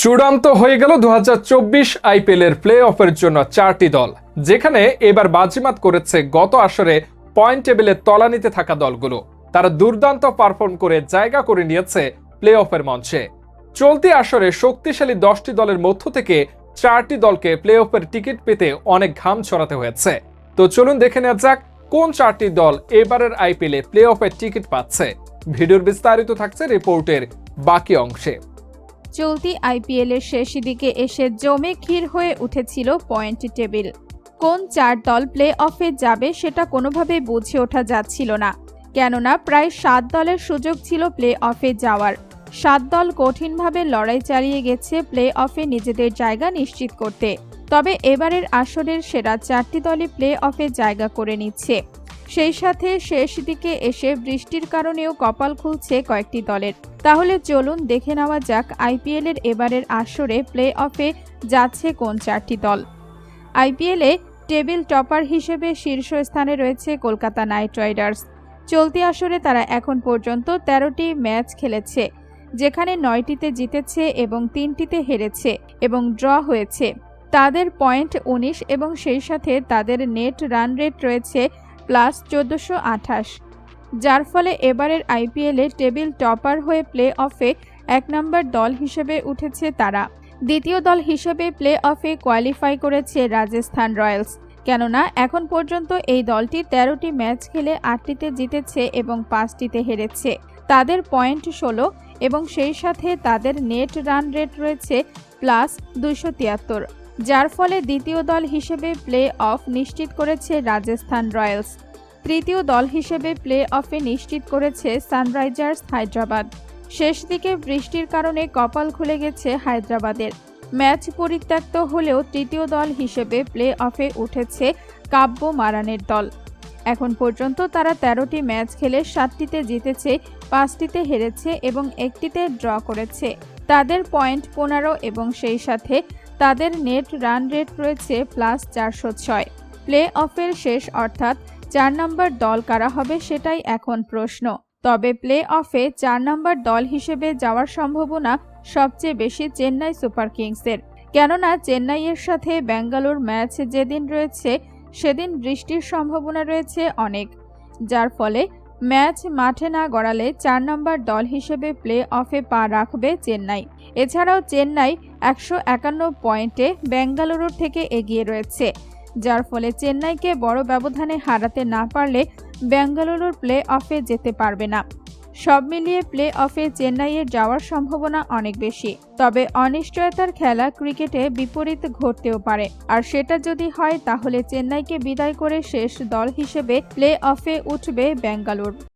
চূড়ান্ত হয়ে গেল দু হাজার চব্বিশ আইপিএল এর প্লে অফের জন্য চারটি দল, যেখানে এবার বাজিমাত করেছে গত আসরে পয়েন্ট টেবিলে তলানিতে থাকা দলগুলো। তারা দুর্দান্ত পারফর্ম করে জায়গা করে নিয়েছে প্লে অফের মঞ্চে। চলতি আসরে শক্তিশালী দশটি দলের মধ্য থেকে চারটি দলকে প্লে অফের টিকিট পেতে অনেক ঘাম ছড়াতে হয়েছে। তো চলুন দেখে নেওয়া যাক কোন চারটি দল এবারের আইপিএলে প্লে অফের টিকিট পাচ্ছে। ভিডিওর বিস্তারিত থাকছে রিপোর্টের বাকি অংশে। চলতি আইপিএল এর শেষ দিকে এসে জমে ক্ষীর হয়ে উঠেছিল পয়েন্ট টেবিল। কোন চার দল প্লে অফে যাবে সেটা কোনোভাবেই বুঝে ওঠা যাচ্ছিল না। কেননা প্রায় সাত দলের সুযোগ ছিল প্লে অফে যাওয়ার। সাত দল কঠিনভাবে লড়াই চালিয়ে গেছে প্লে অফে নিজেদের জায়গা নিশ্চিত করতে। তবে এবারের আসরের সেরা চারটি দলই প্লে অফে জায়গা করে নিচ্ছে। সেই সাথে শেষ দিকে এসে বৃষ্টির কারণেও কপাল খুলছে কয়েকটি দলের। তাহলে চলুন দেখে নেওয়া যাক আইপিএল এর এবারের আসরে প্লে অফে যাচ্ছে কোন চারটি দল। আইপিএলে টেবিল টপার হিসেবে শীর্ষস্থানে রয়েছে কলকাতা নাইট রাইডার্স। চলতি আসরে তারা এখন পর্যন্ত তেরোটি ম্যাচ খেলেছে, যেখানে নয়টিতে জিতেছে এবং তিনটিতে হেরেছে এবং ড্র হয়েছে। তাদের পয়েন্ট উনিশ এবং সেই সাথে তাদের নেট রান রেট রয়েছে প্লাস চোদ্দোশো আঠাশ, যার ফলে এবারের আইপিএলে টেবিল টপার হয়ে প্লে অফে এক নম্বর দল হিসেবে উঠেছে তারা। দ্বিতীয় দল হিসেবে প্লে অফে কোয়ালিফাই করেছে রাজস্থান রয়্যালস, কেননা এখন পর্যন্ত এই দলটি তেরোটি ম্যাচ খেলে আটটিতে জিতেছে এবং পাঁচটিতে হেরেছে। তাদের পয়েন্ট ষোলো এবং সেই সাথে তাদের নেট রান রেট রয়েছে প্লাস দুইশো তিয়াত্তর। যার ফলে দ্বিতীয় দল হিসেবে প্লে অফ নিশ্চিত করেছে রাজস্থান রয়্যালস। তৃতীয় দল হিসেবে প্লে অফে নিশ্চিত করেছে সানরাইজার্স হায়দ্রাবাদ। শেষ দিকে বৃষ্টির কারণে কপাল খুলে গেছে হায়দ্রাবাদের। ম্যাচ পরিত্যক্ত হলেও তৃতীয় দল হিসেবে প্লে অফে উঠেছে কাব্য মারানের দল। এখন পর্যন্ত তারা তেরোটি ম্যাচ খেলে সাতটিতে জিতেছে, পাঁচটিতে হেরেছে এবং একটিতে ড্র করেছে। তাদের পয়েন্ট পনেরো এবং সেই সাথে তাদের নেট রান রেট রয়েছে প্লাস চারশো ছয়। প্লে অফের শেষ অর্থাৎ চার নম্বর দল কারা হবে সেটাই এখন প্রশ্ন। তবে প্লে অফে চার নম্বর দল হিসেবে যাওয়ার সম্ভাবনা সবচেয়ে বেশি চেন্নাই সুপার কিংসের। কেননা চেন্নাইয়ের সাথে ব্যাঙ্গালোর ম্যাচ যেদিন রয়েছে, সেদিন বৃষ্টির সম্ভাবনা রয়েছে অনেক। যার ফলে ম্যাচ মাঠে না গড়ালে চার নম্বর দল হিসেবে প্লে অফে পা রাখবে চেন্নাই। এছাড়াও চেন্নাই একশো একান্ন পয়েন্টে বেঙ্গালুরুর থেকে এগিয়ে রয়েছে। যার ফলে চেন্নাইকে বড় ব্যবধানে হারাতে না পারলে বেঙ্গালুরুর প্লে অফে যেতে পারবে না। সব মিলিয়ে প্লে অফে চেন্নাইয়ের যাওয়ার সম্ভাবনা অনেক বেশি। তবে অনিশ্চয়তার খেলা ক্রিকেটে বিপরীত ঘটতেও পারে। আর সেটা যদি হয়, তাহলে চেন্নাইকে বিদায় করে শেষ দল হিসেবে প্লে অফে উঠবে বেঙ্গালুর।